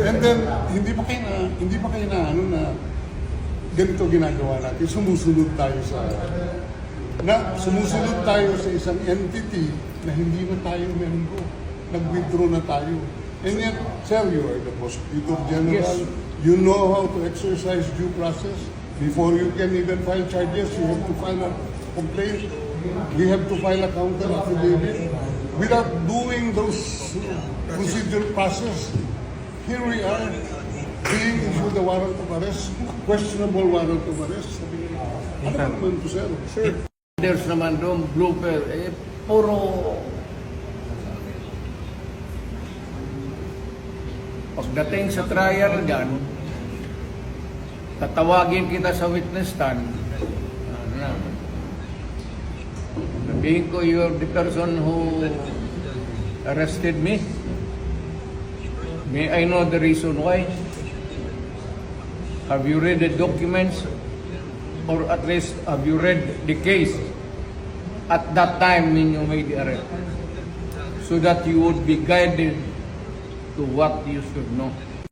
And then, hindi pa kayo na, hindi pa kayo na, ano na, ganito ginagawa natin. Sumusunod tayo sa, na sumusunod tayo sa isang entity na hindi na tayo membro. Nag-withdraw na tayo. And yet, sir, you are the prosecutor general. Yes. You know how to exercise due process. Before you can even file charges, you have to file a complaint. We have to file a counter affidavit. Without doing those procedure process, here we are being issued a warrant of arrest, questionable warrant of arrest. Ano ba naman to, sir? Sir, There's naman doon, blooper, eh, puro... Pagdating sa trial dyan, tatawagin kita sa witness stand. Ano? Sabihin ko, you're the person who arrested me. May I know the reason why? Have you read the documents? Or at least have you read the case at that time when you made the arrest? So that you would be guided to what you should know.